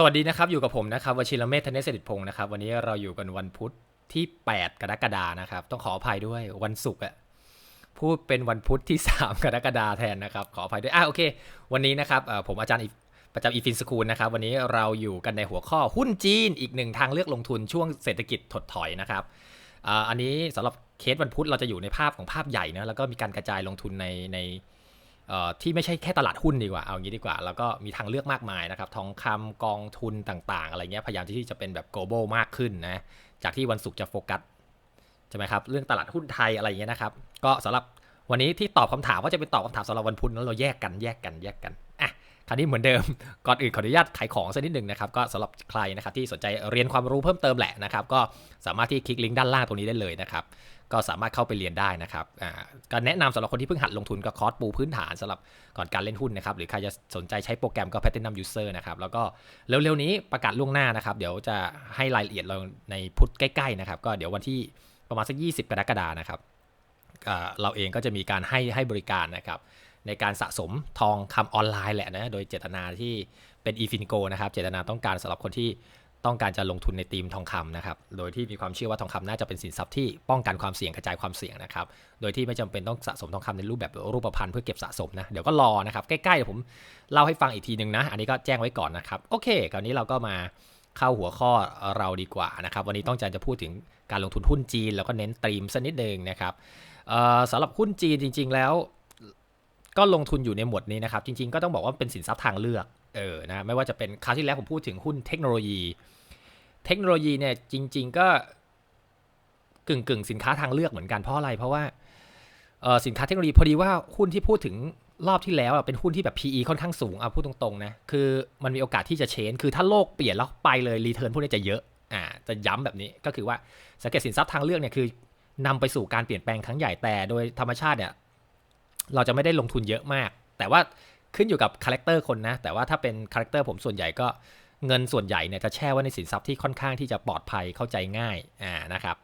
สวัสดีนะครับ อยู่กับผมนะครับวชิรเมธธเนศเดิตพงศ์นะครับ วันนี้เราอยู่กันวันพุธที่ 8 กรกฎานะครับ ต้องขออภัยด้วยวันศุกร์อะพูดเป็นวันพุธที่ 3 กรกฎาแทนนะครับ ขออภัยด้วยอะโอเค วันนี้นะครับผมอาจารย์อีประจำอีฟินสคูลนะครับ วันนี้เราอยู่กันในหัวข้อหุ้นจีนอีกหนึ่งทางเลือกลงทุนช่วงเศรษฐกิจถดถอยนะครับอันนี้สำหรับเคสวันพุธเราจะอยู่ในภาพของภาพใหญ่นะแล้วก็มีการกระจายลงทุนในใน ที่ไม่ใช่แค่ตลาดหุ้นดีกว่า เอางี้ดีกว่า แล้วก็มีทางเลือกมากมายนะครับ ทองคำกองทุนต่างๆ อะไรเงี้ย พยายามที่จะเป็นแบบ global มากขึ้นนะ จากที่วันศุกร์จะโฟกัสใช่ไหมครับ เรื่องตลาดหุ้นไทยอะไรเงี้ยนะครับ ก็สำหรับวันนี้ที่ตอบคำถามว่าจะเป็นตอบคำถามสำหรับวันพุธนั้นเราแยกกันแยกกันแยกกัน อะ คราวนี้เหมือนเดิม ก่อนอื่นขออนุญาตขายของสักนิดหนึ่งนะครับ ก็สำหรับใครนะครับที่สนใจเรียนความรู้เพิ่มเติมแหละนะครับ ก็สามารถที่คลิกลิงก์ด้านล่างตรงนี้ได้เลยนะครับ ก็สามารถเข้าไปเรียนได้นะครับก็แนะนำสำหรับคนที่เพิ่งหัดลงทุนก็คอร์สปูพื้นฐานสำหรับก่อนการเล่นหุ้นนะครับ หรือใครจะสนใจใช้โปรแกรมก็ Platinum User นะครับ แล้วก็เร็วๆนี้ประกาศล่วงหน้านะครับ เดี๋ยวจะให้รายละเอียดเราในพุธใกล้ๆนะครับ ก็เดี๋ยววันที่ประมาณสัก 20 กรกฎานะครับเราเองก็จะมีการให้ให้บริการนะครับในการสะสมทองคำออนไลน์แหละนะ โดยเจตนาที่เป็น e f i n c o นะครับ เจตนาต้องการสำหรับคนที่ ต้องการจะลงทุนในธีมทองคำนะครับ โดยที่มีความเชื่อว่าทองคำน่าจะเป็นสินทรัพย์ที่ป้องกันความเสี่ยงกระจายความเสี่ยงนะครับ โดยที่ไม่จำเป็นต้องสะสมทองคำในรูปแบบรูปพรรณเพื่อเก็บสะสมนะ เดี๋ยวก็รอนะครับ ใกล้ๆเดี๋ยวผมเล่าให้ฟังอีกทีหนึ่งนะ อันนี้ก็แจ้งไว้ก่อนนะครับ โอเค คราวนี้เราก็มาเข้าหัวข้อเราดีกว่านะครับ วันนี้ต้องการจะพูดถึงการลงทุนหุ้นจีน แล้วก็เน้นธีมสักนิดหนึ่งนะครับเอ่อสำหรับหุ้นจีนจริง ๆ แล้ว ก็ลงทุนอยู่ในหมวดนี้นะครับ จริง ๆ ก็ต้องบอกว่าเป็นสินทรัพย์ทางเลือก เออนะไม่ว่าจะเป็นคราวที่แล้วผมพูดถึงหุ้นเทคโนโลยี เทคโนโลยีเนี่ยจริง ๆ ก็กึ่งกึ่งสินค้าทางเลือกเหมือนกันเพราะอะไร เพราะว่าสินค้าเทคโนโลยีพอดีว่าหุ้นที่พูดถึงรอบที่แล้วเป็นหุ้นที่แบบ PE ค่อนข้างสูงเอาพูดตรงๆนะคือมันมีโอกาสที่จะเชนคือถ้าโลกเปลี่ยนแล้วไปเลยรีเทิร์นพวกนี้จะเยอะอ่าจะย้ำแบบนี้ก็คือว่าสังเกตสินทรัพย์ทางเลือกเนี่ยคือนำไปสู่การเปลี่ยนแปลงครั้งใหญ่แต่โดยธรรมชาติเนี่ยเราจะไม่ได้ลงทุนเยอะมาก แต่ว่า ขึ้นอยู่กับคาแรคเตอร์คนนะ แต่ว่าถ้าเป็นคาแรคเตอร์ผมส่วนใหญ่ก็เงินส่วนใหญ่เนี่ยจะแช่ไว้ในสินทรัพย์ที่ค่อนข้างที่จะปลอดภัยเข้าใจง่ายอ่านะครับ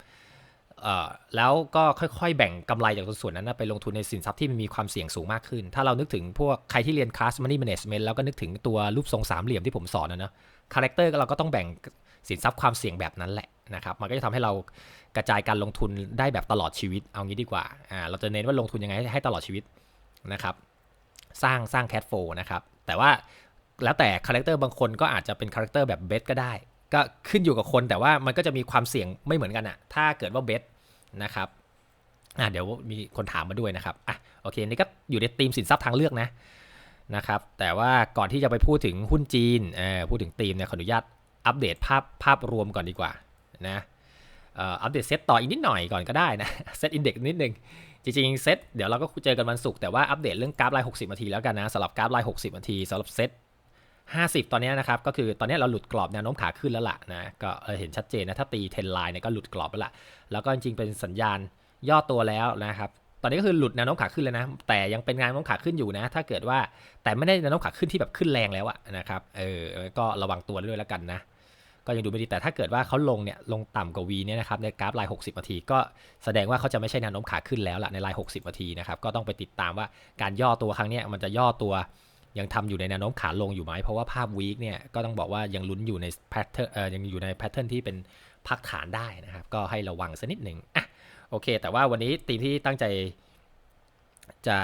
แล้วก็ค่อยๆ แบ่งกำไรจากส่วนนั้นนะไปลงทุนในสินทรัพย์ที่มันมีความเสี่ยงสูงมากขึ้น ถ้าเรานึกถึงพวกใครที่เรียนคลาส Money Management แล้วก็นึกถึงตัวรูปทรงสามเหลี่ยมที่ผมสอนนะเนาะคาแรคเตอร์เราก็ต้องแบ่งสินทรัพย์ความเสี่ยงแบบนั้นแหละนะครับมันก็จะทำให้เรากระจายการลงทุนได้แบบตลอดชีวิตเอางี้ดีกว่าอ่าเราจะเน้นว่าลงทุนยังไงให้ตลอดชีวิตนะครับ สร้างสร้างแค f โฟนะครับ แต่ว่าแล้วแต่คาแรคเตอร์บางคนก็อาจจะเป็นคาแรคเตอร์แบบเบสก็ได้ ก็ขึ้นอยู่กับคนแต่ว่ามันก็จะมีความเสี่ยงไม่เหมือนกันอะถ้าเกิดว่าเบสนะครับอะเดี๋ยวมีคนถามมาด้วยนะครับอะโอเคนี่ก็อยู่ในธีมสินทรัพย์ทางเลือกนะนะครับ แต่ว่าก่อนที่จะไปพูดถึงหุ้นจีนเออพูดถึงธีมเนี่ยขออนุญาตอัปเดตภาพภาพรวมก่อนดีกว่านะอัปเดตเซตต่ออีกนิดหน่อยก่อนก็ได้นะเซตอินเด็กนิดนึง จริงๆเซตเดี๋ยวเราก็เจอกันวันศุกร์แต่ว่าอัปเดตเรื่องกราฟไลน์60 นาทีแล้วกันนะสำหรับกราฟไลน์60 นาทีสำหรับเซต50 ตอนนี้นะครับ ก็คือตอนนี้เราหลุดกรอบแนวโน้มขาขึ้นแล้วล่ะนะก็เห็นชัดเจนนะ ถ้าตีเทนไลน์เนี่ยก็หลุดกรอบแล้วล่ะ แล้วก็จริงๆเป็นสัญญาณย่อตัวแล้วนะครับ ตอนนี้ก็คือหลุดแนวโน้มขาขึ้นแล้วนะ แต่ยังเป็นแนวโน้มขาขึ้นอยู่นะ ถ้าเกิดว่าแต่ไม่ได้แนวโน้มขาขึ้นที่แบบขึ้นแรงแล้วอะนะครับเออก็ระวังตัวด้วยแล้วกันนะ ก็ยังดูไม่ดีแต่ถ้าเกิดว่าเขาลงเนี่ยลงต่ำกว่า V เนี่ยนะครับในกราฟไลน์60นาที ก็แสดงว่าเขาจะไม่ใช่แนวโน้มขาขึ้นแล้วล่ะในไลน์60นาทีนะครับก็ต้องไปติดตามว่าการย่อตัวครั้งเนี้ยมันจะย่อตัวยังทำอยู่ในแนวโน้มขาลงอยู่ไหม เพราะว่าภาพวีคเนี่ยก็ต้องบอกว่ายังลุ้นอยู่ในแพทเทิร์นเอ่อยังอยู่ในแพทเทิร์นที่เป็นพักฐานได้นะครับ ก็ให้ระวังสักนิดหนึ่งอะโอเค แต่ว่าวันนี้ทีมที่ตั้งใจจะ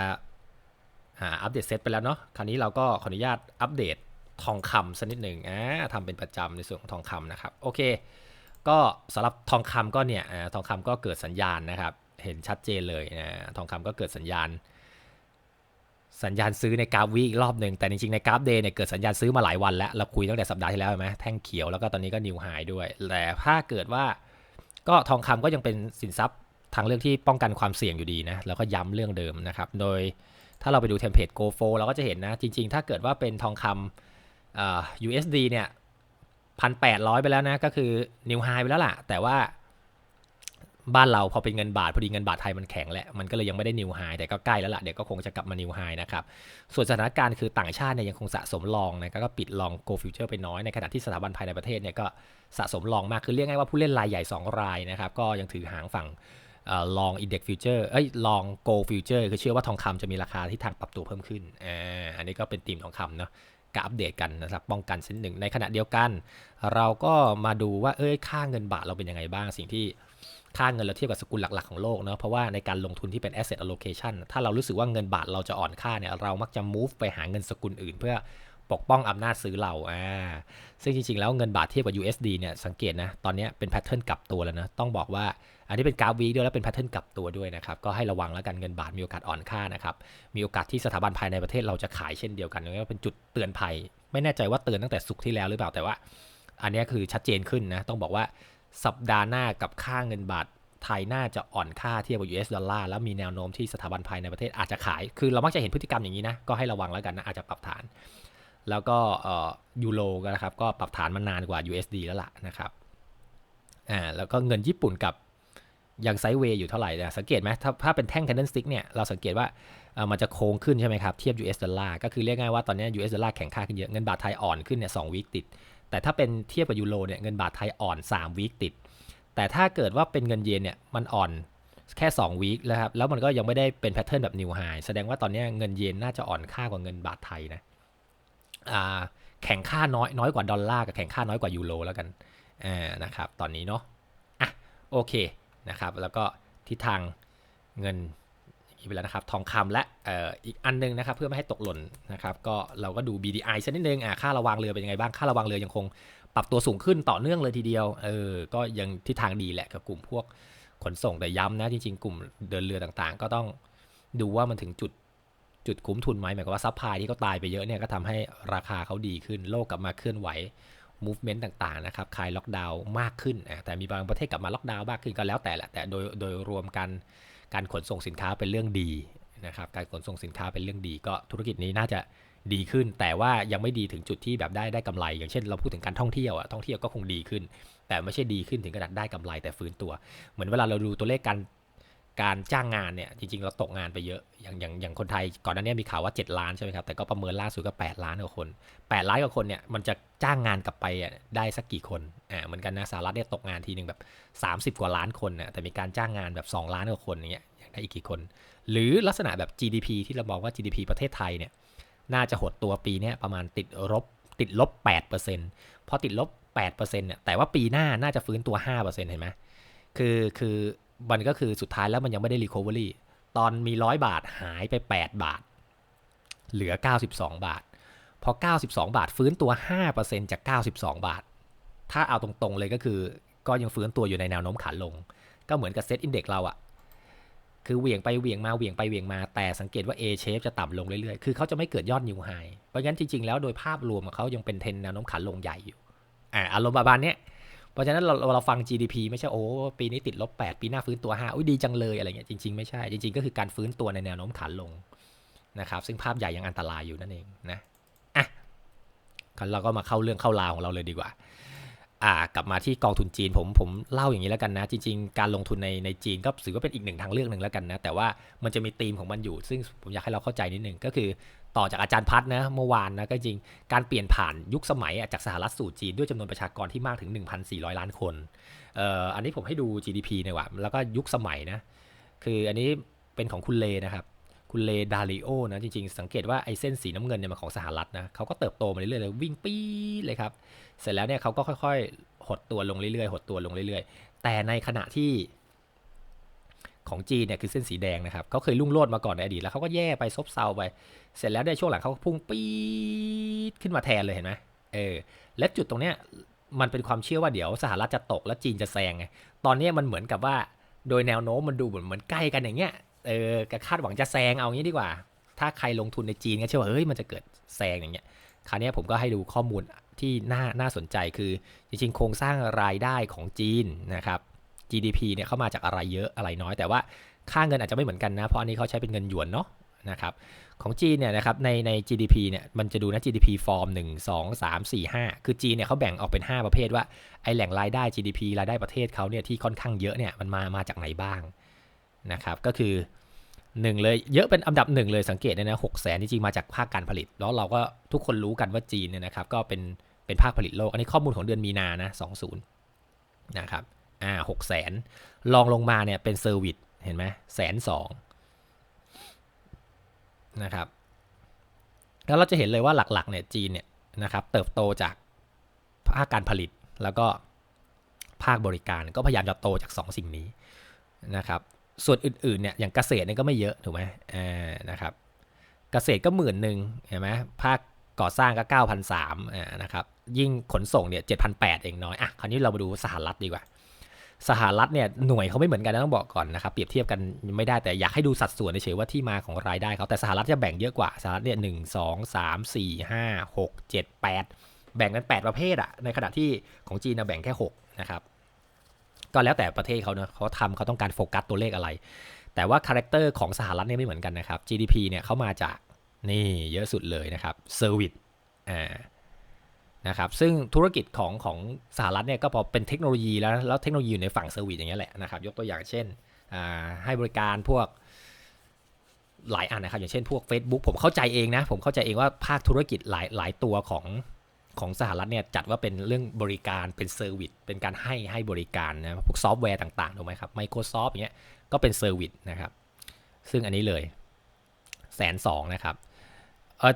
หาอัปเดตเซตไปแล้วเนาะคราวนี้เราก็ขออนุญาตอัปเดต ทองคำสักนิดหนึ่งอ่าทำเป็นประจำในส่วนของทองคำนะครับโอเคก็สำหรับทองคำก็เนี่ยทองคำก็เกิดสัญญาณนะครับ เห็นชัดเจนเลยนะทองคำก็เกิดสัญญาณ สัญญาณซื้อในกราฟวีอีกรอบหนึ่งแต่จริงๆในกราฟเดย์เนี่ยเกิดสัญญาณซื้อมาหลายวันแล้ว เราคุยตั้งแต่สัปดาห์ที่แล้วใช่ไหมแท่งเขียวแล้วก็ตอนนี้ก็นิวไฮด้วย แต่ถ้าเกิดว่าก็ทองคำก็ยังเป็นสินทรัพย์ทางเลือกที่ป้องกันความเสี่ยงอยู่ดีนะแล้วก็ย้ำเรื่องเดิมนะครับ โดยถ้าเราไปดูเทมเพลต Go f o เราก็จะเห็นนะ จริง ๆ ถ้าเกิดว่าเป็นทองคำอ่า USD เนี่ยพันแปดร้อยไปแล้วนะ ก็คือนิวไฮไปแล้วล่ะ แต่ว่าบ้านเราพอเป็นเงินบาท พอดีเงินบาทไทยมันแข็งแหละ มันก็เลยยังไม่ได้นิวไฮแต่ก็ใกล้แล้วล่ะ เดี๋ยวก็คงจะกลับมานิวไฮนะครับ ส่วนสถานการณ์คือต่างชาติเนี่ยยังคงสะสมลองนะก็ปิดลองโกลฟิวเจอร์ไปน้อย ในขณะที่สถาบันภายในประเทศเนี่ยก็สะสมลองมาก คือเรียกง่ายว่าผู้เล่นรายใหญ่ 2 รายนะครับ ก็ยังถือหางฝั่งลองอินเด็กซ์ฟิวเจอร์เอ้ยลองโกลฟิวเจอร์คือเชื่อว่าทองคำจะมีราคาที่ทางปรับตัวเพิ่มขึ้นอ่าอันนี้ก็เป็นธีมทองคำเนาะ การอัปเดตกันนะครับป้องกันชิ้นหนึ่งในขณะเดียวกัน เราก็มาดูว่าเอ้ยค่าเงินบาทเราเป็นยังไงบ้าง สิ่งที่ค่าเงินเราเทียบกับสกุลหลัก ๆ ของโลกเนาะเพราะว่าในการลงทุนที่เป็น asset allocation ถ้าเรารู้สึกว่าเงินบาทเราจะอ่อนค่าเนี่ยเรามักจะ move ไปหาเงินสกุลอื่น เพื่อ ปกป้องอำนาจซื้อเราอ่าซึ่งจริง ๆ แล้วเงินบาทเทียบกับ USD เนี่ยสังเกตนะ ตอนนี้เป็นแพทเทิร์นกลับตัวแล้วนะ ต้องบอกว่าอันนี้เป็นกราฟวีด้วยแล้วเป็นแพทเทิร์นกลับตัวด้วยนะครับ ก็ให้ระวังแล้วกันเงินบาทมีโอกาสอ่อนค่านะครับ มีโอกาสที่สถาบันภายในประเทศเราจะขายเช่นเดียวกันนี่เป็นจุดเตือนภัย ไม่แน่ใจว่าเตือนตั้งแต่สุกร์ที่แล้วหรือเปล่าแต่ว่า อันนี้คือชัดเจนขึ้นนะต้องบอกว่าสัปดาห์หน้ากับค่าเงินบาทไทยน่าจะอ่อนค่าเทียบกับ US ดอลลาร์แล้วมีแนวโน้มที่สถาบันภายในประเทศอาจจะขาย คือเรามักจะเห็นพฤติกรรมอย่างนี้นะ ก็ให้ระวังแล้วกันนะ อาจจะปรับฐาน แล้วก็ยูโรก็นะครับก็ปรับฐานมานานกว่า USD แล้วล่ะนะครับอ่าแล้วก็เงินญี่ปุ่นกับยังไซด์เวย์อยู่เท่าไหร่นะสังเกตไหมถ้าถ้าเป็นแท่ง candle stick เนี่ยเราสังเกตว่ามันจะโค้งขึ้นใช่ไหมครับ เทียบ US ดอลลาร์ก็คือเรียกง่ายว่าตอนนี้ US ดอลลาร์แข็งค่าขึ้นเยอะ เงินบาทไทยอ่อนขึ้นเนี่ยสองวีคติด แต่ถ้าเป็นเทียบกับยูโรเนี่ยเงินบาทไทยอ่อน3วีคติด แต่ถ้าเกิดว่าเป็นเงินเยนเนี่ยมันอ่อนแค่2วีคแล้วครับแล้วมันก็ยังไม่ได้เป็นแพทเทิร์นแบบนิวไฮแสดงว่าตอนนี้เงินเยนน่าจะอ่อนค่ากว่าเงินบาทไทยนะ แข่งค่าน้อยน้อยกว่าดอลลาร์กับแข่งค่าน้อยกว่ายูโรแล้วกันนะครับตอนนี้เนาะอะโอเคนะครับแล้วก็ทิศทางเงินอีกไปแล้วนะครับทองคำและอีกอันนึงนะครับเพื่อไม่ให้ตกหล่นนะครับก็เราก็ดู BDI สักนิดนึงอ่าค่าระวังเรือเป็นยังไงบ้างค่าระวังเรือยังคงปรับตัวสูงขึ้นต่อเนื่องเลยทีเดียวเออก็ยังทิศทางดีแหละกับกลุ่มพวกขนส่งแต่ย้ำนะจริงๆกลุ่มเดินเรือต่างๆ ก็ต้องดูว่ามันถึงจุด จุดคุ้มทุนไหมหมายความว่าซัพพลายที่เขาตายไปเยอะเนี่ยก็ทำให้ราคาเขาดีขึ้นโลกกลับมาเคลื่อนไหว movement ต่างๆนะครับคลายล็อกดาวน์มากขึ้น แต่มีบางประเทศกลับมาล็อกดาวน์มากขึ้นก็แล้วแต่แหละแต่โดยโดยรวมกันการขนส่งสินค้าเป็นเรื่องดีนะครับการขนส่งสินค้าเป็นเรื่องดี ก็ธุรกิจนี้น่าจะดีขึ้น แต่ว่ายังไม่ดีถึงจุดที่แบบได้ได้กำไร อย่างเช่นเราพูดถึงการท่องเที่ยวอะท่องเที่ยวก็คงดีขึ้น แต่ไม่ใช่ดีขึ้นถึงขนาดได้กำไรแต่ฟื้นตัว เหมือนเวลาเราดูตัวเลขการ การจ้างงานเนี่ยจริงๆ เราตกงานไปเยอะอย่างอย่างอย่างคนไทยก่อนหน้านี้มีข่าวว่า 7 ล้านใช่ไหมครับแต่ก็ประเมินล่าสุดก็ 8 ล้านกว่าคน 8 ล้านกว่าคนเนี่ยมันจะจ้างงานกลับไปได้สักกี่คนอ่าเหมือนกันนะสหรัฐเนี่ยตกงานทีหนึ่งแบบ 30 กว่าล้านคนนะแต่มีการจ้างงานแบบ 2 ล้านกว่าคนอย่างเงี้ยได้อีกกี่คน หรือลักษณะแบบ GDP ที่เราบอกว่า GDP ประเทศไทยเนี่ยน่าจะหดตัวปีนี้ประมาณติดลบติดลบ8%พอติดลบ8%เนี่ยแต่ว่าปีหน้าน่าจะฟื้นตัว5%เห็นไหมคือคือ มันก็คือสุดท้ายแล้วมันยังไม่ได้ recovery ตอนมี 100 บาทหายไป 8 บาท เหลือ 92 บาท พอ 92 บาทฟื้นตัว 5%จาก 92 บาท ถ้าเอาตรงๆเลยก็คือ ก็ยังฟื้นตัวอยู่ในแนวโน้มขาลง ก็เหมือนกับเซตอินเด็กเราอะคือเหวี่ยงไปเหวี่ยงมาเหวี่ยงไปเหวี่ยงมาแต่สังเกตว่า A shape จะต่ำลงเรื่อยๆ คือเขาจะไม่เกิดยอดนิวไฮเพราะงั้นจริงๆ แล้วโดยภาพรวมเขายังเป็นเทรนแนวโน้มขาลงใหญ่อยู่อ่าอารมณ์ประมาณนี้ เพราะฉะนั้นเราเราฟัง GDP ไม่ใช่โอ้ปีนี้ติดลบ 8 ปีหน้าฟื้นตัว5อุ้ยดีจังเลยอะไรเงี้ยจริงๆไม่ใช่ จริงๆ ก็คือการฟื้นตัวในแนวโน้มขาลงนะครับซึ่งภาพใหญ่ยังอันตรายอยู่นั่นเองนะอะเราก็มาเข้าเรื่องเข้าราวของเราเลยดีกว่าอ่ากลับมาที่กองทุนจีนผมผมเล่าอย่างนี้แล้วกันนะ จริงๆ การลงทุนในในจีนก็ถือว่าเป็นอีกหนึ่งทางเลือกหนึ่งแล้วกันนะ แต่ว่ามันจะมีธีมของมันอยู่ ซึ่งผมอยากให้เราเข้าใจนิดนึงก็คือ ต่อจากอาจารย์พัฒนะเมื่อวานนะก็จริงการเปลี่ยนผ่านยุคสมัยจากสหรัฐสู่จีนด้วยจำนวนประชากรที่มากถึง 1,400 ล้านคนเอ่ออันนี้ผมให้ดู GDP ในว่าแล้วก็ยุคสมัยนะคืออันนี้เป็นของคุณเลนะครับคุณเลดาริโอนะจริงๆ สังเกตว่าไอ้เส้นสีน้ำเงินเนี่ยมันของสหรัฐนะเขาก็เติบโตมาเรื่อยๆเลยวิ่งปี๊เลยครับ เสร็จแล้วเนี่ยเขาก็ค่อยๆ หดตัวลงเรื่อยๆ หดตัวลงเรื่อยๆ แต่ในขณะที่ ของจีนเนี่ยคือเส้นสีแดงนะครับเขาเคยลุ่งโลดมาก่อนในอดีตแล้วเขาก็แย่ไปซบเซาไป เสร็จแล้วในช่วงหลังเขาพุ่งปี๊ดขึ้นมาแทนเลยเห็นไหมเออและจุดตรงเนี้ยมันเป็นความเชื่อว่าเดี๋ยวสหรัฐจะตกแล้วจีนจะแซงไงตอนนี้มันเหมือนกับว่าโดยแนวโน้มมันดูเหมือนเหมือนใกล้กันอย่างเงี้ยเออคาดหวังจะแซงเอางี้ดีกว่า ถ้าใครลงทุนในจีนก็เชื่อว่าเฮ้ยมันจะเกิดแซงอย่างเงี้ยคราวนี้ผมก็ให้ดูข้อมูลที่น่าน่าสนใจคือจริงๆ โครงสร้างรายได้ของจีนนะครับ GDP เนี่ยเข้ามาจากอะไรเยอะอะไรน้อย แต่ว่าค่าเงินอาจจะไม่เหมือนกันนะ เพราะอันนี้เขาใช้เป็นเงินหยวนเนาะนะครับของจีนเนี่ยนะครับในใน GDP เนี่ยมันจะดูนะ GDP ฟอร์ม 1 2 3 4 5 คือจีนเนี่ยเขาแบ่งออกเป็น 5 ประเภทว่าไอแหล่งรายได้ GDP รายได้ประเทศเขาเนี่ยที่ค่อนข้างเยอะเนี่ยมันมามาจากไหนบ้างนะครับก็คือหนึ่งเลยเยอะเป็นอันดับหนึ่งเลยสังเกตเนี่ยนะหกแสนจริงๆมาจากภาคการผลิต แล้วเราก็ทุกคนรู้กันว่าจีนเนี่ยนะครับก็เป็นเป็นภาคผลิตโลก อันนี้ข้อมูลของเดือนมีนานะสองศูนย์นะครับ อ่าหกแสนลองลงมาเนี่ยเป็นเซอร์วิสเห็นไหมแสนสองนะครับ แล้วเราจะเห็นเลยว่าหลักๆเนี่ยจีนเนี่ยนะครับเติบโตจากภาคการผลิตแล้วก็ภาคบริการก็พยายามจะโตจากสองสิ่งนี้นะครับส่วนอื่นๆเนี่ยอย่างเกษตรเนี่ยก็ไม่เยอะถูกไหมอ่านะครับเกษตรก็หมื่นหนึ่งเห็นไหมภาคก่อสร้างก็9 0 0อ่านะครับยิ่งขนส่งเนี่ย7,800 เองน้อยอะคราวนี้เรามาดูสหรัฐดีกว่า สหรัฐเนี่ยหน่วยเขาไม่เหมือนกันนะต้องบอกก่อนนะครับเปรียบเทียบกันไม่ได้แต่อยากให้ดูสัดส่วนเฉยๆว่าที่มาของรายได้เขาแต่สหรัฐจะแบ่งเยอะกว่าสหรัฐเนี่ยหนึ่งสองสามสี่ห้าหกเจ็ดแปดแบ่งกัน 8 ประเภทอะในขณะที่ของจีนนะแบ่งแค่ 6 นะครับ ก็แล้วแต่ประเทศเขาเนะเขาทำเขาต้องการโฟกัสตัวเลขอะไร แต่ว่าคาแรคเตอร์ของสหรัฐเนี่ยไม่เหมือนกันนะครับ GDP เนี่ยเขามาจากนี่เยอะสุดเลยนะครับเซอร์วิสอ่า นะครับซึ่งธุรกิจของของสหรัฐเนี่ยก็พอเป็นเทคโนโลยีแล้วแล้วเทคโนโลยีอยู่ในฝั่งเซอร์วิสอย่างเงี้ยแหละนะครับยกตัวอย่างเช่นให้บริการพวกหลายอันนะครับอย่างเช่นพวก Facebook ผมเข้าใจเองนะ ผมเข้าใจเองว่าภาคธุรกิจหลายหลายตัวของของสหรัฐเนี่ยจัดว่าเป็นเรื่องบริการเป็นเซอร์วิสเป็นการให้ให้บริการนะพวกซอฟต์แวร์ต่างๆถูกไหมครับ Microsoft อย่างเงี้ยก็เป็นเซอร์วิสนะครับ ซึ่งอันนี้เลยแสนสองนะครับเออ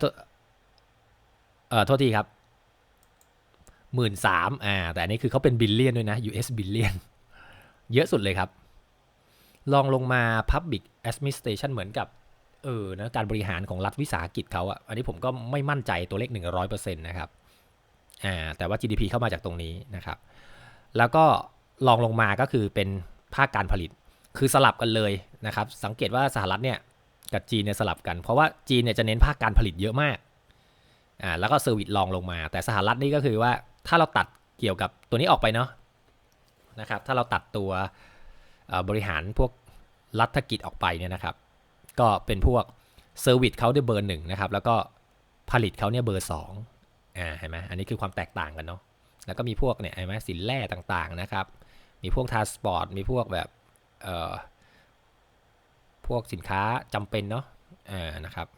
เออโทษทีครับ หมื่นสามอ่า แต่อันนี้คือเขาเป็นบิลเลียนด้วยนะ US บิลเลียนเยอะสุดเลยครับ ลองลงมา Public Administration เหมือนกับ เออนะการบริหารของรัฐวิสาหกิจเขาอะอันนี้ผมก็ไม่มั่นใจตัวเลข 100%นะครับ อ่า แต่ว่า GDP เข้ามาจากตรงนี้นะครับ แล้วก็ลองลงมาก็คือเป็นภาคการผลิต คือสลับกันเลยนะครับ สังเกตว่าสหรัฐเนี่ยกับจีนเนี่ยสลับกัน เพราะว่าจีนเนี่ยจะเน้นภาคการผลิตเยอะมาก อ่า แล้วก็เซอร์วิสรองลงมา แต่สหรัฐนี่ก็คือว่า ถ้าเราตัดเกี่ยวกับตัวนี้ออกไปเนาะนะครับ ถ้าเราตัดตัวบริหารพวกรัฐกิจออกไปเนี่ยนะครับ ก็เป็นพวกเซอร์วิสเขาได้เบอร์หนึ่งนะครับ แล้วก็ผลิตเขาเนี่ยเบอร์สองอ่าเห็นไหมอันนี้คือความแตกต่างกันเนาะแล้วก็มีพวกเนี่ยเห็นไหมสินแร่ต่างๆนะครับ มีพวกทาร์สปอร์ตมีพวกแบบเอ่อพวกสินค้าจำเป็นเนาะอ่านะครับ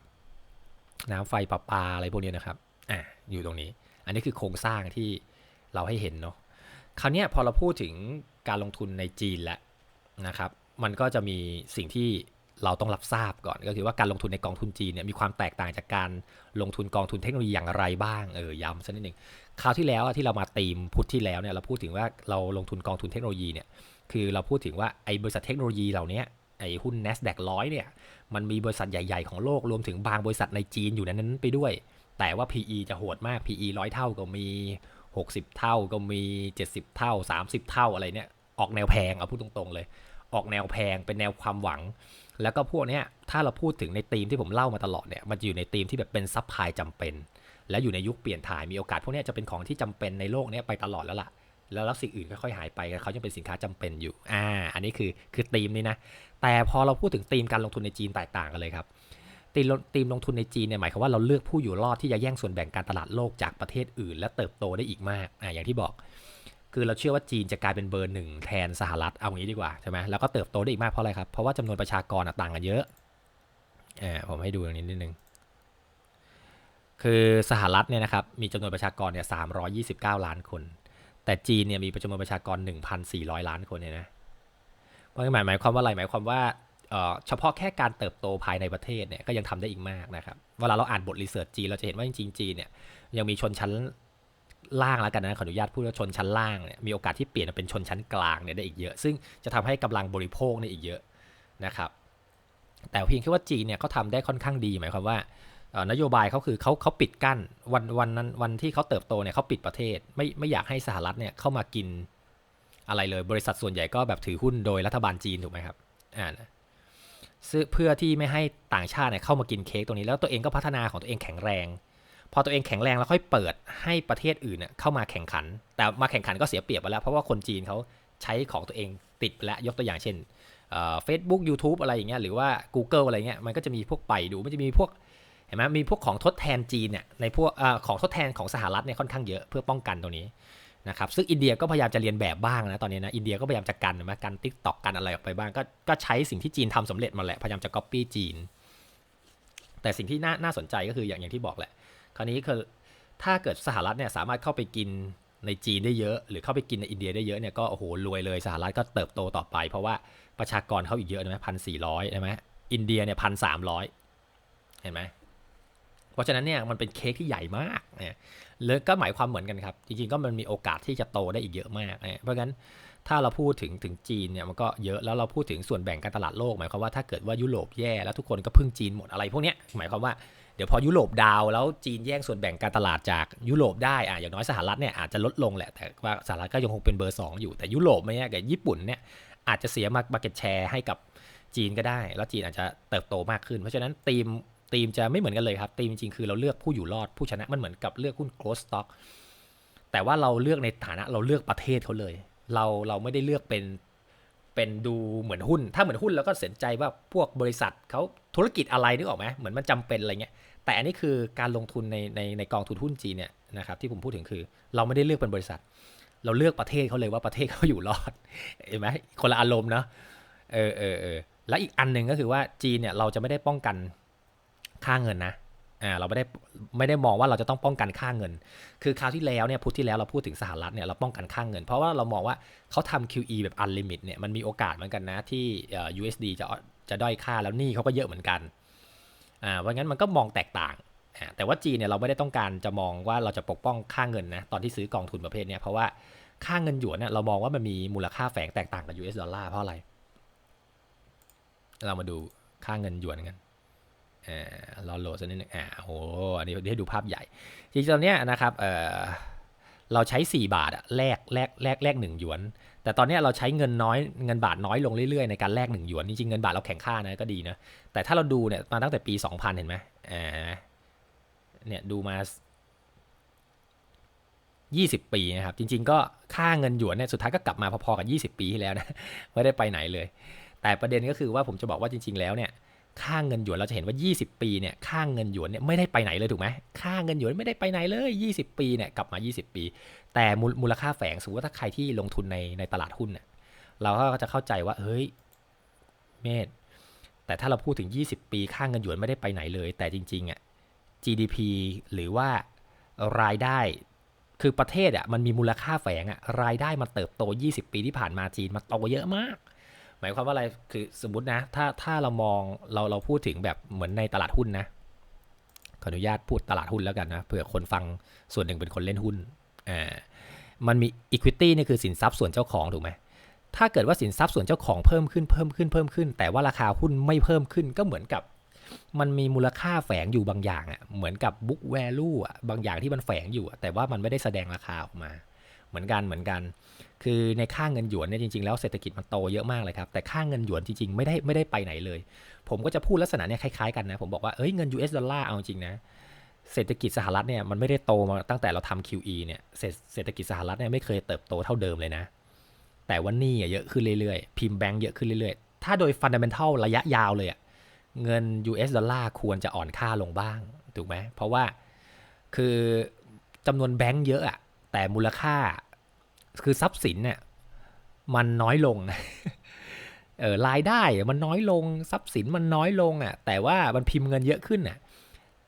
น้ำไฟประปาอะไรพวกนี้นะครับอ่าอยู่ตรงนี้ อันนี้คือโครงสร้างที่เราให้เห็นเนาะคราวนี้พอเราพูดถึงการลงทุนในจีนแล้วนะครับ มันก็จะมีสิ่งที่เราต้องรับทราบก่อนก็คือว่าการลงทุนในกองทุนจีนเนี่ยมีความแตกต่างจากการลงทุนกองทุนเทคโนโลยีอย่างไรบ้างเออย้ำสักนิดหนึ่งคราวที่แล้วที่เรามาตีมพุทธที่แล้วเนี่ยเราพูดถึงว่าเราลงทุนกองทุนเทคโนโลยีเนี่ยคือเราพูดถึงว่าไอ้บริษัทเทคโนโลยีเหล่านี้ไอ้หุ้น NASDAQ ร้อยเนี่ยมันมีบริษัทใหญ่ ๆ ของโลกรวมถึงบางบริษัทในจีนอยู่ในนั้นไปด้วย แต่ว่า PE จะโหดมาก PE ร้อยเท่าก็มี 60 เท่าก็มี 70 เท่า 30 เท่าอะไรเนี่ย ออกแนวแพงเอาพูดตรงๆเลย ออกแนวแพงเป็นแนวความหวัง แล้วก็พวกเนี้ยถ้าเราพูดถึงในธีมที่ผมเล่ามาตลอดเนี่ย มันจะอยู่ในธีมที่แบบเป็นซับพลายจำเป็น และอยู่ในยุคเปลี่ยนถ่ายมีโอกาสพวกนี้จะเป็นของที่จำเป็นในโลกนี้ไปตลอดแล้วล่ะแล้วแล้วสิ่งอื่นค่อยๆหายไปเขายังเป็นสินค้าจำเป็นอยู่ อ่า อันนี้คือคือธีมนี้นะ แต่พอเราพูดถึงธีมการลงทุนในจีนแตกต่างกันเลยครับ ธีมธีมลงทุนในจีนเนี่ยหมายความว่าเราเลือกผู้อยู่รอดที่จะแย่งส่วนแบ่งการตลาดโลกจากประเทศอื่น และเติบโตได้อีกมากอ่าอย่างที่บอก คือเราเชื่อว่าจีนจะกลายเป็นเบอร์หนึ่งแทนสหรัฐเอางี้ดีกว่าใช่ไหมแล้วก็เติบโตได้อีกมากเพราะอะไรครับเพราะว่าจำนวนประชากรต่างกันเยอะอ่าผมให้ดูตรงนี้นิดนึงคือสหรัฐเนี่ยนะครับมีจำนวนประชากรเนี่ย329ล้านคน แต่จีนเนี่ยมีจำนวนประชากร 1,400 ล้านคนเนี่ยนะเพราะหมายหมายความว่าอะไรหมายความว่า เฉพาะแค่การเติบโตภายในประเทศเนี่ยก็ยังทำได้อีกมากนะครับเวลาเราอ่านบทรีเสิร์ชจีนเราจะเห็นว่าจริงๆจีนเนี่ยยังมีชนชั้นล่างแล้วกันนะขออนุญาตพูดว่าชนชั้นล่างเนี่ยมีโอกาสที่เปลี่ยนเป็นชนชั้นกลางเนี่ยได้อีกเยอะ ซึ่งจะทำให้กำลังบริโภคเนี่ยอีกเยอะนะครับ แต่เพียงแค่ว่าจีนเนี่ยเขาทาได้ค่อนข้างดีหมายความว่านโยบายเขาคือเขาเขาปิดกั้นวันวันนั้นวันที่เขาเติบโตเนี่ยเขาปิดประเทศ ไม่ไม่อยากให้สหรัฐเนี่ยเข้ามากินอะไรเลยบริษัทส่วนใหญ่ก็แบบถือหุ้นโดยรัฐบาลจีนถูกไหมครับอ่า เพื่อที่ไม่ให้ต่างชาติเนี่ยเข้ามากินเค้กตรงนี้แล้วตัวเองก็พัฒนาของตัวเองแข็งแรง พอตัวเองแข็งแรงแล้วค่อยเปิดให้ประเทศอื่นเนี่ยเข้ามาแข่งขัน แต่มาแข่งขันก็เสียเปรียบไปแล้ว เพราะว่าคนจีนเขาใช้ของตัวเองติดแล้วยกตัวอย่างเช่นเฟซบุ๊กยูทูบอะไรอย่างเงี้ยหรือว่า Google อะไรเงี้ยมันก็จะมีพวกไปดูมันจะมีพวกเห็นไหมมีพวกของทดแทนจีนเนี่ยในพวกอของทดแทนของสหรัฐเนี่ยค่อนข้างเยอะเพื่อป้องกันตรงนี้ นะครับซึ่งอินเดียก็พยายามจะเรียนแบบบ้างนะตอนนี้นะอินเดียก็พยายามจะกันนะกันทิกตอกกันอะไรออกไปบ้างก็ก็ใช้สิ่งที่จีนทำสำเร็จมาแหละพยายามจะก๊อปปี้จีน แต่สิ่งที่น่าน่าสนใจก็คืออย่างอย่างที่บอกแหละ คราวนี้คือถ้าเกิดสหรัฐเนี่ยสามารถเข้าไปกินในจีนได้เยอะ หรือเข้าไปกินในอินเดียได้เยอะเนี่ยก็โอ้โหรวยเลยสหรัฐก็เติบโตต่อไป เพราะว่าประชากรเขาอีกเยอะใช่ไหมพันสี่ร้อยใช่ไหมอินเดียเนี่ยพันสามร้อยเห็นไหมเพราะฉะนั้นเนี่ยมันเป็นเค้กที่ใหญ่มากเนี่ย เลยก็หมายความเหมือนกันครับ จริงๆก็มันมีโอกาสที่จะโตได้อีกเยอะมากเนี่เพราะงั้นถ้าเราพูดถึงถึงจีนเนี่ยมันก็เยอะแล้วเราพูดถึงส่วนแบ่งการตลาดโลก หมายความว่าถ้าเกิดว่ายุโรปแย่แล้วทุกคนก็พึ่งจีนหมดอะไรพวกเนี้ยหมายความว่าเดี๋ยวพอยุโรปดาวแล้วจีนแย่งส่วนแบ่งการตลาดจากยุโรปได้อะอย่างน้อยสหรัฐเนี่ยอาจจะลดลงแหละแต่ว่าสหรัฐก็ยังคงเป็นเบอร์สองอยู่แต่ยุโรปเนี่ยกับญี่ปุ่นเนี่ยอาจจะเสียมามาเก็ตแชร์ให้กับจีนก็ได้ แล้วจีนอาจจะเติบโตมากขึ้น เพราะฉะนั้นทีม ทีมจะไม่เหมือนกันเลยครับทีมจริงๆคือเราเลือกผู้อยู่รอดผู้ชนะมันเหมือนกับเลือกหุ้น growth stock แต่ว่าเราเลือกในฐานะเราเลือกประเทศเขาเลย เราเราไม่ได้เลือกเป็นเป็นดูเหมือนหุ้น ถ้าเหมือนหุ้นเราก็สนใจว่าพวกบริษัทเขาธุรกิจอะไรนึกออกไหมเหมือนมันจำเป็นอะไรเงี้ยแต่อันนี้คือการลงทุนในในในกองทุนหุ้นจีนเนี่ยนะครับที่ผมพูดถึงคือ เราไม่ได้เลือกเป็นบริษัท เราเลือกประเทศเขาเลยว่าประเทศเขาอยู่รอดเห็นไหมคนละอารมณ์เนาะเออเออเออแล้วอีกอันหนึ่งก็คือว่าจีนเนี่ยเราจะไม่ได้ป้องกัน ค่าเงินนะอ่าเราไม่ได้ไม่ได้มองว่าเราจะต้องป้องกันค่าเงิน คือคราวที่แล้วเนี่ยพุธที่แล้วเราพูดถึงสหรัฐเนี่ยเราป้องกันค่าเงิน เพราะว่าเรามองว่าเขาทำ QE แบบ unlimit เนี่ยมันมีโอกาสเหมือนกันนะที่ USD จะจะด้อยค่าแล้วหนี่เขาก็เยอะเหมือนกันอ่าเพราะงั้นมันก็มองแตกต่างอ่าแต่ว่าจีนเนี่ยเราไม่ได้ต้องการจะมองว่าเราจะปกป้องค่าเงินนะตอนที่ซื้อกองทุนประเภทเนี้ยเพราะว่าค่าเงินหยวนเนี่ยเรามองว่ามันมีมูลค่าแฝงแตกต่างกับ US ดอลลาร์เพราะอะไร เรามาดูค่าเงินหยวนกัน อ่ารอโหลดสักนิดนึงอ่าโอ้อันนี้ให้ดูภาพใหญ่ จริงๆตอนเนี้ยนะครับเออเราใช้ 4 บาทอะแลกแลกแลกแลกหนึ่งหยวน แต่ตอนนี้เราใช้เงินน้อยเงินบาทน้อยลงเรื่อยๆในการแลกหนึ่งหยวนจริงๆเงินบาทเราแข็งค่านะก็ดีนะแต่ถ้าเราดูเนี่ยมาตั้งแต่ปี 2000 เห็นไหมอ่าเนี่ยดูมา 20 ปีนะครับจริง ๆ ก็ค่าเงินหยวนเนี่ยสุดท้ายก็กลับมาพอๆกับ 20 ปีที่แล้วนะไม่ได้ไปไหนเลย แต่ประเด็นก็คือว่าผมจะบอกว่าจริง ๆ แล้วเนี่ย ค่าเงินหยวนเราจะเห็นว่า 20 ปีเนี่ยค่าเงินหยวนเนี่ยไม่ได้ไปไหนเลยถูกไหมค่าเงินหยวนไม่ได้ไปไหนเลย 20 ปีเนี่ยกลับมา 20 ปี แต่มูลค่าแฝงสมมติว่าถ้าใครที่ลงทุนในในตลาดหุ้นเนี่ยเราก็จะเข้าใจว่าเฮ้ยเมธแต่ถ้าเราพูดถึง 20 ปีค่าเงินหยวนไม่ได้ไปไหนเลย แต่จริงๆอะ GDP หรือว่ารายได้คือประเทศอะมันมีมูลค่าแฝงอะรายได้มันเติบโต 20 ปีที่ผ่านมาจีนมันโตเยอะมาก หมายความว่าอะไรคือสมมตินะ ถ้าถ้าเรามองเราเราพูดถึงแบบเหมือนในตลาดหุ้นนะขออนุญาตพูดตลาดหุ้นแล้วกันนะเผื่อคนฟังส่วนหนึ่งเป็นคนเล่นหุ้นอ่ามันมี equity นี่คือสินทรัพย์ส่วนเจ้าของถูกไหมถ้าเกิดว่าสินทรัพย์ส่วนเจ้าของเพิ่มขึ้นเพิ่มขึ้นเพิ่มขึ้น แต่ว่าราคาหุ้นไม่เพิ่มขึ้นก็เหมือนกับ มันมีมูลค่าแฝงอยู่บางอย่างอะเหมือนกับ book value อะบางอย่างที่มันแฝงอยู่ แต่ว่ามันไม่ได้แสดงราคาออกมา เหมือนกันเหมือนกัน คือในค่าเงินหยวนเนี่ยจริงๆแล้วเศรษฐกิจมันโตเยอะมากเลยครับแต่ค่าเงินหยวนจริงๆ ไม่ได้ไม่ได้ไปไหนเลย ผมก็จะพูดลักษณะเนี้ยคล้ายๆกันนะผมบอกว่าเอ้ยเงิน US ดอลลาร์เอาจริงนะเศรษฐกิจสหรัฐเนี่ยมันไม่ได้โตมาตั้งแต่เราทำ QE เนี่ยเศรษฐกิจสหรัฐเนี่ยไม่เคยเติบโตเท่าเดิมเลยนะ แต่ว่านี่อะเยอะขึ้นเรื่อยๆ พิมพ์แบงก์เยอะขึ้นเรื่อยๆ ถ้าโดยฟันเดเมนทัลระยะยาวเลยอะเงิน US ดอลลาร์ควรจะอ่อนค่าลงบ้างถูกไหมเพราะว่าคือจำนวนแบงก์เยอะอะแต่มูลค่า คือทรัพย์สินเนี่ยมันน้อยลงเออรายได้มันน้อยลงทรัพย์สินมันน้อยลงอะ แต่ว่ามันพิมพ์เงินเยอะขึ้นอะ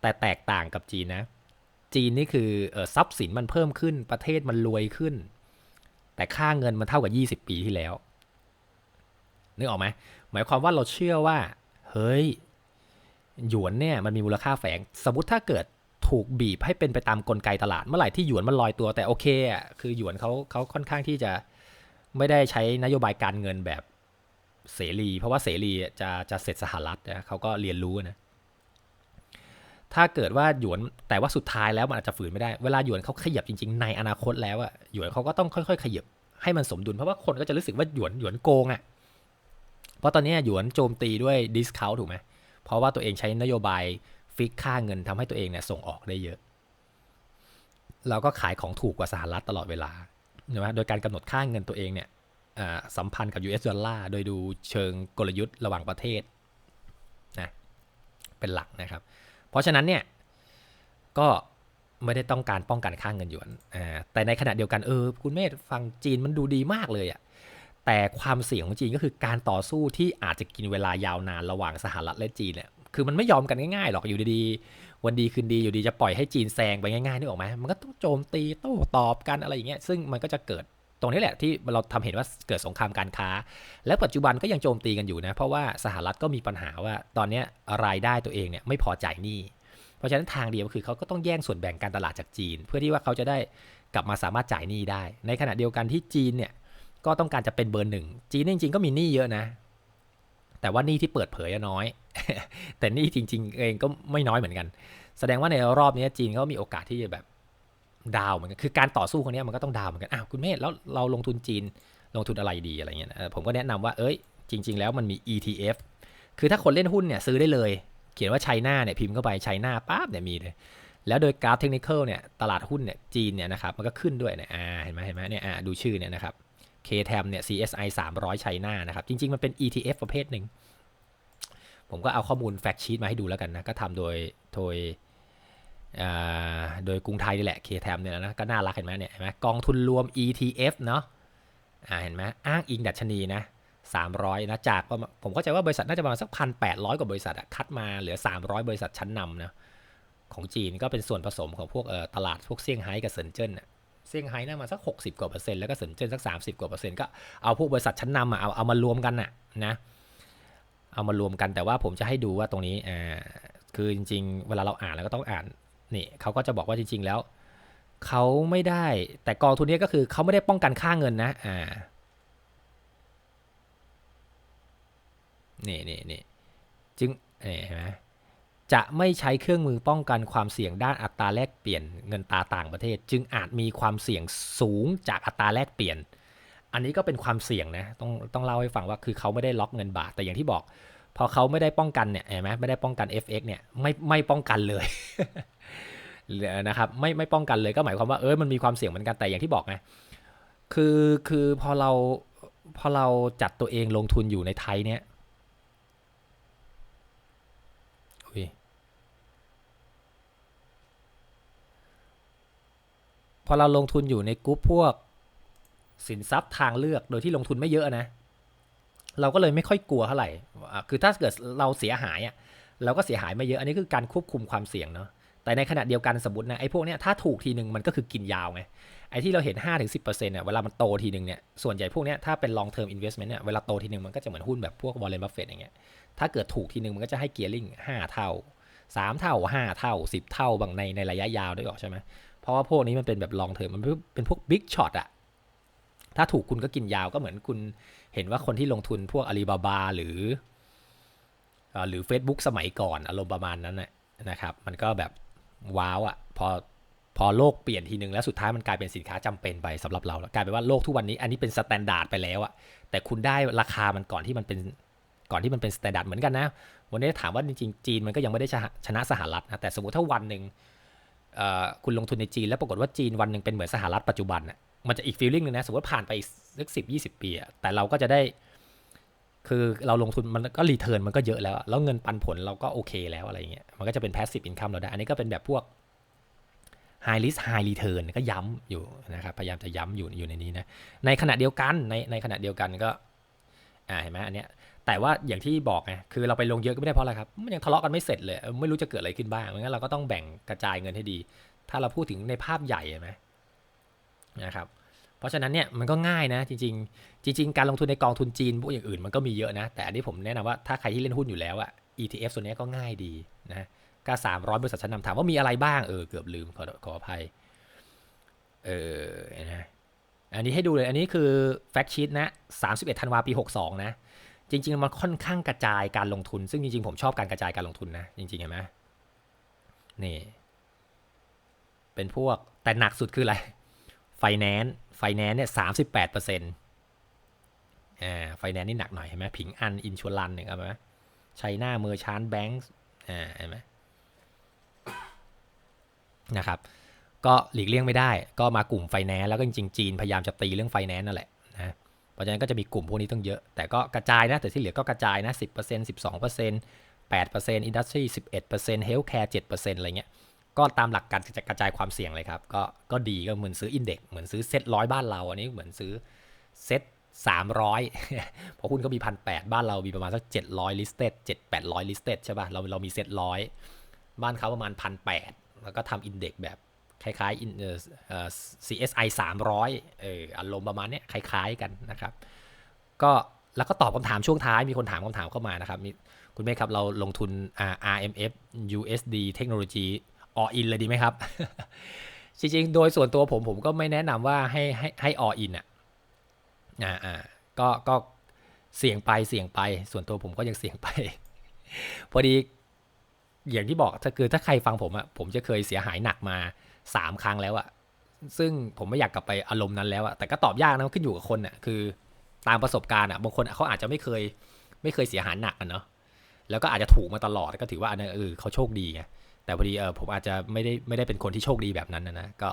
แต่แตกต่างกับจีนนะ จีนนี่คือเออทรัพย์สินมันเพิ่มขึ้น ประเทศมันรวยขึ้น แต่ค่าเงินมันเท่ากับ 20 ปีที่แล้วนึกออกไหมหมายความว่าเราเชื่อว่า เฮ้ยหยวนเนี่ยมันมีมูลค่าแฝง สมมติถ้าเกิด ถูกบีบให้เป็นไปตามกลไกตลาด เมื่อไหร่ที่หยวนมันลอยตัวแต่โอเคอะคือหยวนเขาเขาค่อนข้างที่จะไม่ได้ใช้นโยบายการเงินแบบเสรี เพราะว่าเสรีจะจะเสร็จสหรัฐนะเขาก็เรียนรู้นะถ้าเกิดว่าหยวนแต่ว่าสุดท้ายแล้วมันอาจจะฝืนไม่ได้ เวลาหยวนเขาขยับจริงๆ ในอนาคตแล้วอะหยวนเขาก็ต้องค่อยๆ ขยับให้มันสมดุล เพราะว่าคนก็จะรู้สึกว่าหยวนหยวนโกงอะเพราะตอนนี้หยวนโจมตีด้วยดิสคาวถูกไหมเพราะว่าตัวเองใช้นโยบาย ฟิกค่าเงินทำให้ตัวเองเนี่ยส่งออกได้เยอะ เราก็ขายของถูกกว่าสหรัฐตลอดเวลาใช่ไหมโดยการกำหนดค่าเงินตัวเองเนี่ยสัมพันธ์กับ US ดอลลาร์โดยดูเชิงกลยุทธ์ระหว่างประเทศนะเป็นหลักนะครับ เพราะฉะนั้นเนี่ยก็ไม่ได้ต้องการป้องกันค่าเงินหยวนแต่ในขณะเดียวกันเออคุณเมธฟังจีนมันดูดีมากเลยอะ่ะแต่ความเสี่ยงของจีนก็คือการต่อสู้ที่อาจจะกินเวลายาวนานระหว่างสหรัฐและจีนเนี่ย คือมันไม่ยอมกันง่ายๆหรอกอยู่ดีๆ วันดีคืนดีอยู่ดีจะปล่อยให้จีนแซงไปง่ายๆนึกออกไหมมันก็ต้องโจมตีโต้ตอบกันอะไรอย่างเงี้ยซึ่งมันก็จะเกิดตรงนี้แหละที่เราทำเห็นว่าเกิดสงครามการค้า และปัจจุบันก็ยังโจมตีกันอยู่นะ เพราะว่าสหรัฐก็มีปัญหาว่าตอนนี้รายได้ตัวเองเนี่ยไม่พอจ่ายหนี้ เพราะฉะนั้นทางเดียวคือเขาก็ต้องแย่งส่วนแบ่งการตลาดจากจีน เพื่อที่ว่าเขาจะได้กลับมาสามารถจ่ายหนี้ได้ ในขณะเดียวกันที่จีนเนี่ยก็ต้องการจะเป็นเบอร์หนึ่งจีนจริงๆก็มีหนี้เยอะนะ แต่ว่านี้ที่เปิดเผยน้อย แต่นี้จริง ๆ เองก็ไม่น้อยเหมือนกัน แสดงว่าในรอบนี้จีนก็มีโอกาสที่จะแบบดาวเหมือนกัน คือการต่อสู้ครั้งนี้มันก็ต้องดาวเหมือนกัน อ้าวคุณเมธแล้วเราลงทุนจีนลงทุนอะไรดีอะไรเงี้ย ผมก็แนะนำว่า เอ้ย จริง ๆ แล้วมันมี ETF คือถ้าคนเล่นหุ้นเนี่ยซื้อได้เลย เขียนว่าไชน่าเนี่ยพิมพ์เข้าไปไชน่าปั๊บเนี่ยมีเลย แล้วโดยกราฟเทคนิคเนี่ยตลาดหุ้นเนี่ยจีนเนี่ยนะครับมันก็ขึ้นด้วยเนี่ยอ่าเห็นไหมเห็นไหมเนี่ยอ่าดูชื่อเนี่ยนะครับ KTM เนี่ย CSI 300ไชน่านะครับ จริง ๆ มันเป็น ETF ประเภทหนึ่ง ผมก็เอาข้อมูลแฟกชีตมาให้ดูแล้วกันนะ ก็ทำโดยโดยโดยกรุงไทยนี่แหละ KTM เนี่ยนะ ก็น่ารักเห็นไหมเนี่ยเห็นไหมกองทุนรวม ETF เนาะอ่าเห็นไหมอ้างอิงดัชนีนะ300 นะจากผมเข้าใจว่าบริษัทน่าจะประมาณสักพันแปดร้อยกว่าบริษัทอะคัดมาเหลือ 300 บริษัทชั้นนำนะของจีนก็เป็นส่วนผสมของพวกตลาดพวกเซี่ยงไฮ้กับเซินเจิ้น เซี่ยงไฮ้น่ามาสัก 60 กว่าเปอร์เซ็นต์แล้วก็เซินเจิ้นสัก 30 กว่าเปอร์เซ็นต์ก็เอาพวกบริษัทชั้นนำอะเอาเอามารวมกันน่ะนะเอามารวมกันแต่ว่าผมจะให้ดูว่าตรงนี้อ่าคือจริง ๆ เวลาเราอ่านแล้วก็ต้องอ่านนี่เขาก็จะบอกว่าจริง ๆ แล้วเขาไม่ได้แต่กองทุนนี้ก็คือเขาไม่ได้ป้องกันค่าเงินนะอ่านี่นี่นี่จึงเห็นไหม จะไม่ใช้เครื่องมือป้องกันความเสี่ยงด้านอัตราแลกเปลี่ยนเงินตาต่างประเทศ จึงอาจมีความเสี่ยงสูงจากอัตราแลกเปลี่ยน อันนี้ก็เป็นความเสี่ยงนะต้องต้องเล่าให้ฟังว่าคือเขาไม่ได้ล็อกเงินบาทแต่อย่างที่บอก พอเขาไม่ได้ป้องกันเนี่ยเห็นไหมไม่ได้ป้องกัน FX เนี่ยไม่ไม่ป้องกันเลยนะครับไม่ไม่ป้องกันเลยก็หมายความว่าเออมันมีความเสี่ยงเหมือนกันแต่อย่างที่บอกไงคือคือพอเราพอเราจัดตัวเองลงทุนอยู่ในไทยเนี่ย พอเราลงทุนอยู่ในกลุ่มพวกสินทรัพย์ทางเลือกโดยที่ลงทุนไม่เยอะนะ เราก็เลยไม่ค่อยกลัวเท่าไหร่ คือถ้าเกิดเราเสียหายอะเราก็เสียหายไม่เยอะอันนี้คือการควบคุมความเสี่ยงเนาะแต่ในขณะเดียวกันสมมตินะไอ้พวกเนี้ยถ้าถูกทีหนึ่งมันก็คือกินยาวไงไอ้ที่เราเห็น 5-10%เนี่ยเวลามันโตทีหนึ่งเนี่ยส่วนใหญ่พวกเนี้ยถ้าเป็น long term investment เนี่ยเวลาโตทีหนึ่งมันก็จะเหมือนหุ้นแบบพวก Warren Buffett อย่างเงี้ยถ้าเกิดถูกทีหนึ่งมันก็จะให้เกียร์ลิง5เท่า 3 เท่า 5 เท่า 10 เท่าบางในในระยะยาวด้วยหรอใช่ไหม ราะว่าพวกนี้มันเป็นแบบลองเทอมมันเป็นพวกบิ๊กช็อตอะถ้าถูกคุณก็กินยาวก็เหมือนคุณเห็นว่าคนที่ลงทุนพวกอาลีบาบาหรือหรือ Facebook สมัยก่อนอารมณ์ประมาณนั้นนะครับ มันก็แบบว้าวอะพอพอโลกเปลี่ยนทีนึงแล้วสุดท้ายมันกลายเป็นสินค้าจำเป็นไปสำหรับเราแล้วกลายเป็นว่าโลกทุกวันนี้อันนี้เป็นสแตนดาร์ดไปแล้วอะแต่คุณได้ราคามันก่อนที่มันเป็นก่อนที่มันเป็นสแตนดาร์ดเหมือนกันนะ วันนี้ถามว่าจริงๆจีนมันก็ยังไม่ได้ชนะสหรัฐนะแต่สมมติถ้าวันหนึ่ง คุณลงทุนในจีนแล้วปรากฏว่าจีนวันหนึ่งเป็นเหมือนสหรัฐปัจจุบันอะมันจะอีกฟีลลิ่งนึงนะสมมติผ่านไปสักสิบยี่สิบปีอะแต่เราก็จะได้ คือเราลงทุนมันก็รีเทิร์นมันก็เยอะแล้ว แล้วเงินปันผลเราก็โอเคแล้วอะไรเงี้ยมันก็จะเป็นแพสซีฟอินคัมเราได้ อันนี้ก็เป็นแบบพวก high risk high return ก็ย้ำอยู่นะครับ พยายามจะย้ำอยู่อยู่ในนี้นะ ในขณะเดียวกันในในขณะเดียวกันก็ อ่าเห็นไหมอันเนี้ย แต่ว่าอย่างที่บอกไงคือเราไปลงเยอะก็ไม่ได้เพราะอะไรครับมันยังทะเลาะกันไม่เสร็จเลย ไม่รู้จะเกิดอะไรขึ้นบ้างงั้นเราก็ต้องแบ่งกระจายเงินให้ดี ถ้าเราพูดถึงในภาพใหญ่ไหมนะครับเพราะฉะนั้นเนี่ยมันก็ง่ายนะจริง ๆ จริง ๆ การลงทุนในกองทุนจีนพวกอย่างอื่นมันก็มีเยอะนะ แต่อันนี้ผมแนะนำว่าถ้าใครที่เล่นหุ้นอยู่แล้วอะ ETF ตัวนี้ก็ง่ายดีนะก็สามร้อยบริษัทชั้นนำถามว่ามีอะไรบ้างเออเกือบลืมขอขออภัยเออนะอันนี้ให้ดูเลยอันนี้คือแฟกชีตนะ31ธันวาปี 62 นะ จริง ๆ มันค่อนข้างกระจายการลงทุน ซึ่งจริง ๆ ผมชอบการกระจายการลงทุนนะ จริงๆเห็นไหมนี่ เป็นพวกแต่หนักสุดคืออะไรไฟแนนซ์ไฟแนนซ์เนี่ยสามสิบแปดเปอร์เซ็นต์อ่าไฟแนนซ์นี่หนักหน่อยเห็นไหมผิงอันอินชัวรันเนี่ยครับไหมชัยนาเมอร์ชานแบงก์อ่าเห็นไหมนะครับ ก็หลีกเลี่ยงไม่ได้ ก็มากลุ่มไฟแนนซ์แล้วก็จริงๆจีนพยายามจะตีเรื่องไฟแนนซ์นั่นแหละ ราะฉะนั้นก็จะมีกลุ่มพวกนี้ต้องเยอะ แต่ก็กระจายนะ แต่ที่เหลือก็กระจายนะ 10% 12% 8% Industry 11% Healthcare 7%อะไรเงี้ย ก็ตามหลักการจะกระจายความเสี่ยงเลยครับ ก็ก็ดีก็เหมือนซื้ออินเด็กเหมือนซื้อเซ็ตร้อยบ้านเราอันนี้เหมือนซื้อเซ็ตสามร้อยเพราะหุ้นก็มีพันแปดบ้านเรามีประมาณสักเจ็ดร้อยลิสเต็ดเจ็ดแปดร้อยลิสเต็ดใช่ป่ะเราเรามีเซ็ตร้อยบ้านเขาประมาณพันแปดแล้วก็ทำอินเด็กแบบ คล้ายๆ in เอ่อ CSI 300เอออารมณ์ประมาณนี้คล้ายๆกันนะครับ ก็แล้วก็ตอบคำถามช่วงท้ายมีคนถามคำถามเข้ามานะครับมีคุณเมฆครับเราลงทุน RMF USD เทคโนโลยี all in เลยดีไหมครับ จริงๆ โดยส่วนตัวผมผมก็ไม่แนะนำว่าให้ให้ให้ all in อะอ่าอ่าก็ก็เสี่ยงไปเสี่ยงไป ส่วนตัวผมก็ยังเสี่ยงไป พอดีอย่างที่บอกถ้าคือถ้าใครฟังผมอะผมจะเคยเสียหายหนักมา สามครั้งแล้วอะซึ่งผมไม่อยากกลับไปอารมณ์นั้นแล้วอะแต่ก็ตอบยากนะขึ้นอยู่กับคนอะคือตามประสบการณ์อะบางคนเขาอาจจะไม่เคยไม่เคยเสียหายหนักอะเนาะแล้วก็อาจจะถูกมาตลอดก็ถือว่าอันนั้นเออเขาโชคดีไงแต่พอดีเออผมอาจจะไม่ได้ไม่ได้เป็นคนที่โชคดีแบบนั้นนะนะก็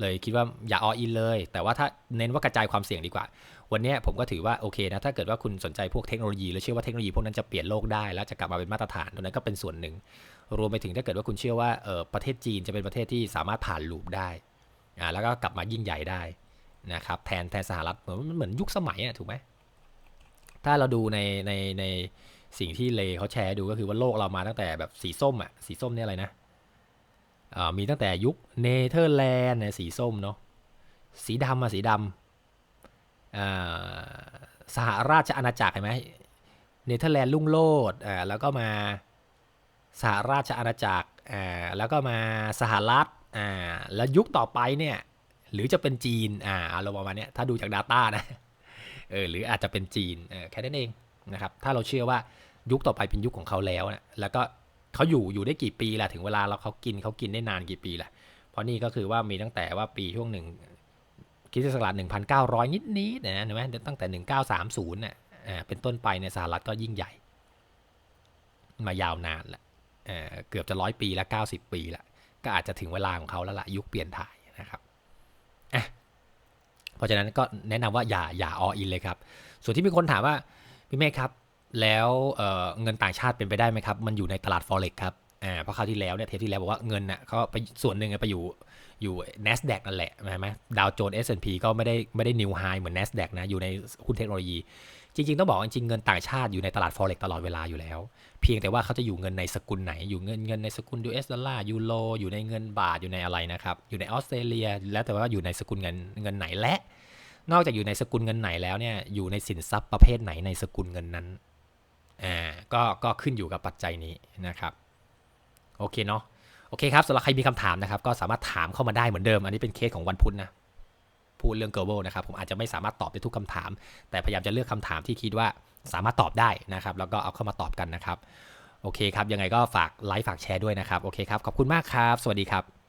เลยคิดว่าอย่าออินเลย แต่ว่าถ้าเน้นว่ากระจายความเสี่ยงดีกว่า วันเนี้ยผมก็ถือว่าโอเคนะ ถ้าเกิดว่าคุณสนใจพวกเทคโนโลยี แล้วเชื่อว่าเทคโนโลยีพวกนั้นจะเปลี่ยนโลกได้ แล้วจะกลับมาเป็นมาตรฐานตรงนั้นก็เป็นส่วนหนึ่ง รวมไปถึงถ้าเกิดว่าคุณเชื่อว่าเออประเทศจีนจะเป็นประเทศที่สามารถผ่านลูปได้อ่าแล้วก็กลับมายิ่งใหญ่ได้นะครับแทนแทนสหรัฐเหมือนมันเหมือนยุคสมัยอะถูกไหมถ้าเราดูในในในสิ่งที่เลเขาแชร์ดูก็คือว่าโลกเรามาตั้งแต่แบบสีส้มอะสีส้มเนี่ยอะไรนะมีตั้งแต่ยุคเนเธอร์แลนด์เนี่ยสีส้มเนาะสีดำอะสีดำอ่าสหราชอาณาจักรเห็นไหมเนเธอร์แลนด์ลุ่งโลดอ่าแล้วก็มา สหราชอาณาจักรอ่าแล้วก็มาสหรัฐอ่าแล้วยุคต่อไปเนี่ยหรือจะเป็นจีนอ่าอารมณ์ประมาณเนี้ยถ้าดูจาก Data นะเออหรืออาจจะเป็นจีนเออแค่นั้นเองนะครับถ้าเราเชื่อว่ายุคต่อไปเป็นยุคของเขาแล้วนะแล้วก็เขาอยู่อยู่ได้กี่ปีล่ะถึงเวลาเราเขากินเขากินได้นานกี่ปีล่ะเพราะนี่ก็คือว่ามีตั้งแต่ว่าปีช่วงหนึ่งคริสตศักราช1,900 นิดนิดนะเห็นไหมตั้งแต่ 1930เนี่ยอ่าเป็นต้นไปในสหรัฐก็ยิ่งใหญ่ มายาวนานแหละ เเกือบจะร้อยปีละ90 ปีละก็อาจจะถึงเวลาของเขาแล้วล่ะยุคเปลี่ยนถ่ายนะครับอะเพราะฉะนั้นก็แนะนำว่าอย่าอย่าออินเลยครับ ส่วนที่มีคนถามว่าพี่เมฆครับ แล้วเเงินต่างชาติเป็นไปได้ไหมครับ มันอยู่ในตลาด forex ครับอ่าเพราะคราวที่แล้วเนี่ยเทปที่แล้วบอกว่าเงินน่ะเขาไปส่วนหนึ่งไปอยู่อยู่ NASDAQ นั่นแหละใช่ไหมดาวโจนส์ S&P ก็ไม่ได้ไม่ได้นิวไฮเหมือน NASDAQ นะอยู่ในหุ้นเทคโนโลยี จริงๆ ต้องบอกจริงเงินต่างชาติอยู่ในตลาด forex ตลอดเวลาอยู่แล้ว เพียงแต่ว่าเขาจะอยู่เงินในสกุลไหน อยู่เงินเงินในสกุล US ดอลลาร์ยูโรอยู่ในเงินบาทอยู่ในอะไรนะครับ อยู่ในออสเตรเลีย แล้วแต่ว่าอยู่ในสกุลเงินเงินไหนและ นอกจากอยู่ในสกุลเงินไหนแล้วเนี่ยอยู่ในสินทรัพย์ประเภทไหนในสกุลเงินนั้นอ่าก็ก็ขึ้นอยู่กับปัจจัยนี้นะครับโอเคเนาะโอเคครับสำหรับใครมีคำถามนะครับ ก็สามารถถามเข้ามาได้เหมือนเดิม อันนี้เป็นเคสของวันพุธนะ พูดเรื่อง global นะครับ ผมอาจจะไม่สามารถตอบได้ทุกคำถาม แต่พยายามจะเลือกคำถามที่คิดว่าสามารถตอบได้นะครับ แล้วก็เอาเข้ามาตอบกันนะครับ โอเคครับ ยังไงก็ฝากไลค์ฝากแชร์ด้วยนะครับ โอเคครับ ขอบคุณมากครับ สวัสดีครับ